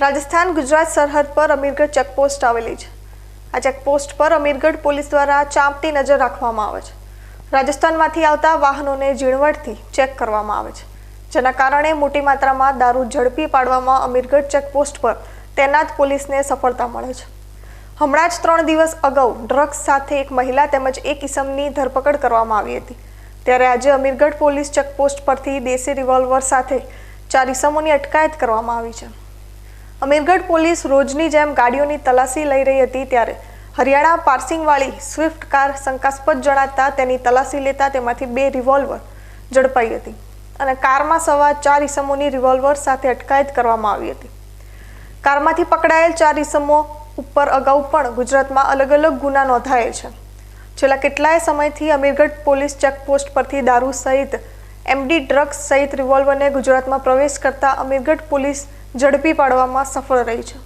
રાજસ્થાન ગુજરાત સરહદ પર અમીરગઢ ચેકપોસ્ટ આવેલી છે. આ ચેકપોસ્ટ પર અમીરગઢ પોલીસ દ્વારા ચાંપતી નજર રાખવામાં આવે છે. રાજસ્થાનમાંથી આવતા વાહનોને ઝીણવટથી ચેક કરવામાં આવે છે. જેના કારણે મોટી માત્રામાં દારૂ ઝડપી પાડવામાં અમીરગઢ ચેકપોસ્ટ પર તૈનાત પોલીસને સફળતા મળે છે. હમણાં જ ત્રણ દિવસ અગાઉ ડ્રગ્સ સાથે એક મહિલા તેમજ એક ઇસમની ધરપકડ કરવામાં આવી હતી. ત્યારે આજે અમીરગઢ પોલીસ ચેકપોસ્ટ પરથી દેશી રિવોલ્વર સાથે ચાર ઇસમોની અટકાયત કરવામાં આવી છે. અમીરગઢ પોલીસ રોજની જેમ ગાડીઓની તલાશી લઈ રહી હતી ત્યારે હરિયાણા પાર્સિંગવાળી સ્વિફ્ટ કાર શંકાસ્પદ જણાતા તેની તલાશી લેતા તેમાંથી બે રિવોલ્વર ઝડપાઈ હતી અને કારમાં સવાર ચાર ઇસમોની રિવોલ્વર સાથે અટકાયત કરવામાં આવી હતી. કારમાંથી પકડાયેલ ચાર ઇસમો ઉપર અગાઉ પણ ગુજરાતમાં અલગ અલગ ગુના નોંધાયેલ છે. છેલ્લા કેટલાય સમયથી અમીરગઢ પોલીસ ચેકપોસ્ટ પરથી દારૂ સહિત એમડી ડ્રગ્સ સહિત રિવોલ્વરને ગુજરાતમાં પ્રવેશ કરતા અમીરગઢ પોલીસ ઝડપી પાડવામાં સફળ રહી છે.